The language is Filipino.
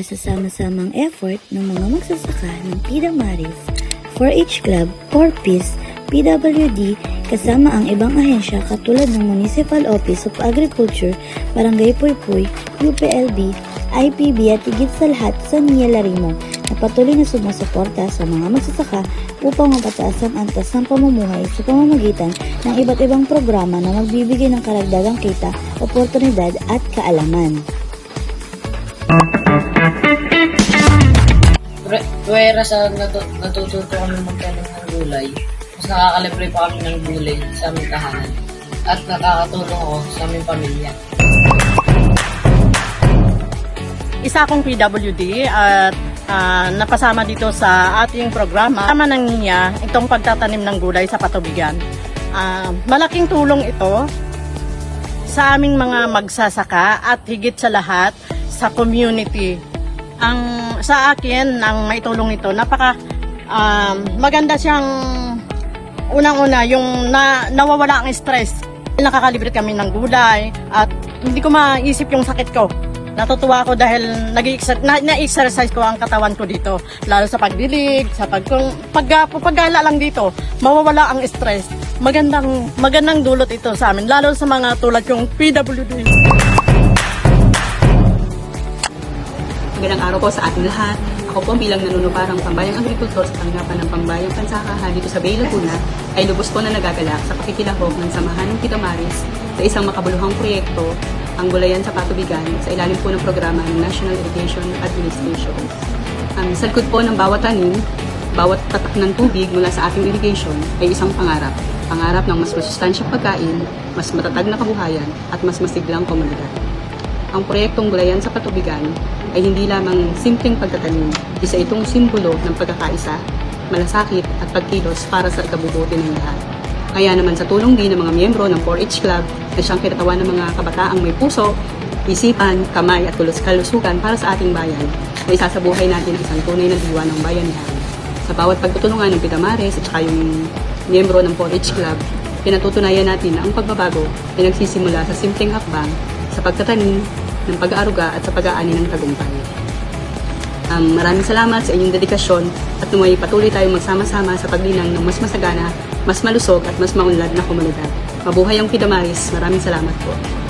sa sama-samang effort ng mga magsasaka ng PIDA Maris, 4-H Club, Corpus, PWD, kasama ang ibang ahensya katulad ng Municipal Office of Agriculture, Barangay Puypuy, UPLB, IPB at higit sa lahat sa Nia Larimo na patuloy na sumusuporta sa mga magsasaka upang mapataas ang antas ng pamumuhay sa pamamagitan ng iba't ibang programa na magbibigay ng karagdagang kita, oportunidad at kaalaman. Pwera sa natu- natututo kami magtanim ng gulay. Mas nakakalibre pa kami ng gulay sa aming tahanan. At nakakatulong ako sa aming pamilya. Isa akong PWD at ah, napasama dito sa ating programa. Tama ng niya itong pagtatanim ng gulay sa patubigan. Ah, malaking tulong ito sa aming mga magsasaka at higit sa lahat sa community. Ang sa akin ang maitulong nito napaka um, maganda siyang unang-una yung na, nawawala ang stress. Nakakalibre kami ng gulay at hindi ko maisip yung sakit ko. Natutuwa ako dahil nag-exercise na, na-exercise ko ang katawan ko dito. Lalo sa pagdilig, sa pag, kung, pag, paggala lang dito, mawawala ang stress. Magandang, magandang dulot ito sa amin, lalo sa mga tulad yung PWD. Magandang araw po sa ating lahat. Ako po bilang nanunuparang pambayang agrikultor sa tanggapan ng pambayang pansakahan dito sa Bay Laguna ay lubos po na nagagalak sa pakikilahok ng samahan ng Kitamaris sa isang makabuluhang proyekto ang gulayan sa patubigan sa ilalim po ng programa ng National Irrigation Administration. Um, sa likod po ng bawat tanim, bawat tatak ng tubig mula sa ating irrigation ay isang pangarap. Pangarap ng mas masustansyang pagkain, mas matatag na kabuhayan at mas masiglang komunidad ang proyektong Gulayan sa Patubigan ay hindi lamang simpleng pagtatanim. Isa itong simbolo ng pagkakaisa, malasakit at pagkilos para sa ikabubuti ng lahat. Kaya naman sa tulong din ng mga miyembro ng 4-H Club na siyang kinatawan ng mga kabataang may puso, isipan, kamay at tulus kalusugan para sa ating bayan, na isasabuhay natin isang tunay na diwa ng bayanihan. Sa bawat pagtutulungan ng Pitamares at saka yung miyembro ng 4-H Club, pinatutunayan natin na ang pagbabago ay nagsisimula sa simpleng hakbang sa pagtatanim, ng pag-aaruga at sa pag-aani ng tagumpay. Um, maraming salamat sa inyong dedikasyon at naway patuloy tayong magsama-sama sa paglinang ng mas masagana, mas malusog at mas maunlad na komunidad. Mabuhay ang Pidamaris. Maraming salamat po.